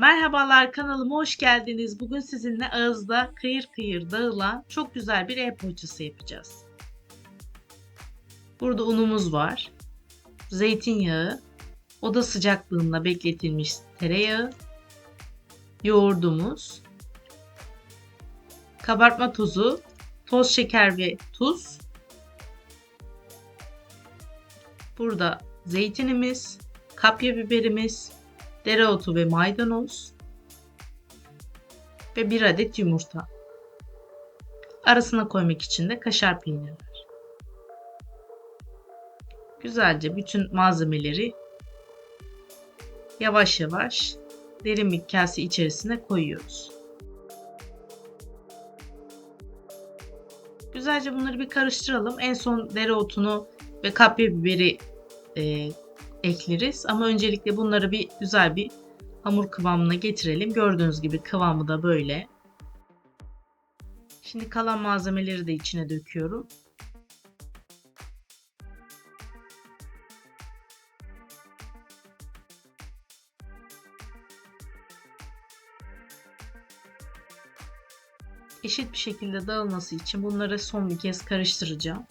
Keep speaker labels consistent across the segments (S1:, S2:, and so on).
S1: Merhabalar kanalıma hoş geldiniz. Bugün sizinle ağızda kıyır kıyır dağılan çok güzel bir ev poğaçası yapacağız. Burada unumuz var. Zeytinyağı, oda sıcaklığında bekletilmiş tereyağı, yoğurdumuz, kabartma tozu, toz şeker ve tuz. Burada zeytinimiz, kapya biberimiz, dereotu ve maydanoz ve bir adet yumurta. Arasına koymak için de kaşar peyniri var. Güzelce bütün malzemeleri yavaş yavaş derin bir kase içerisine koyuyoruz. Güzelce bunları bir karıştıralım. En son dereotunu ve kapya biberi e, ekleriz. Ama öncelikle bunları bir güzel bir hamur kıvamına getirelim. Gördüğünüz gibi kıvamı da böyle. Şimdi kalan malzemeleri de içine döküyorum. Eşit bir şekilde dağılması için bunları son bir kez karıştıracağım.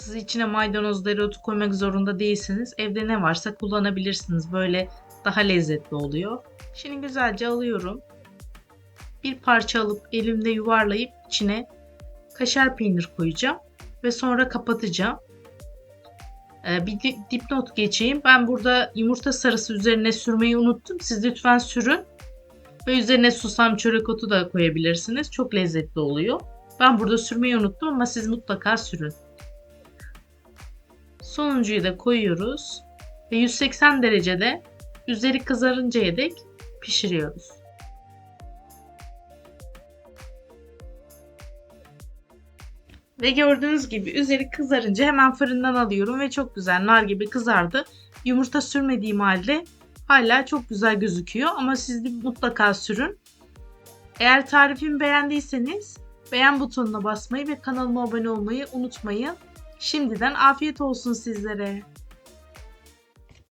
S1: Siz içine maydanoz, dereotu koymak zorunda değilsiniz. Evde ne varsa kullanabilirsiniz. Böyle daha lezzetli oluyor. Şimdi güzelce alıyorum. Bir parça alıp elimde yuvarlayıp içine kaşar peynir koyacağım. Ve sonra kapatacağım. Ee, bir dipnot geçeyim. Ben burada yumurta sarısı üzerine sürmeyi unuttum. Siz lütfen sürün. Ve üzerine susam çörek otu da koyabilirsiniz. Çok lezzetli oluyor. Ben burada sürmeyi unuttum ama siz mutlaka sürün. Sonuncuyu da koyuyoruz ve 180 derecede üzeri kızarıncaya dek pişiriyoruz. Ve gördüğünüz gibi üzeri kızarınca hemen fırından alıyorum ve çok güzel nar gibi kızardı. Yumurta sürmediğim halde hala çok güzel gözüküyor ama siz de mutlaka sürün. Eğer tarifimi beğendiyseniz beğen butonuna basmayı ve kanalıma abone olmayı unutmayın. Şimdiden afiyet olsun sizlere.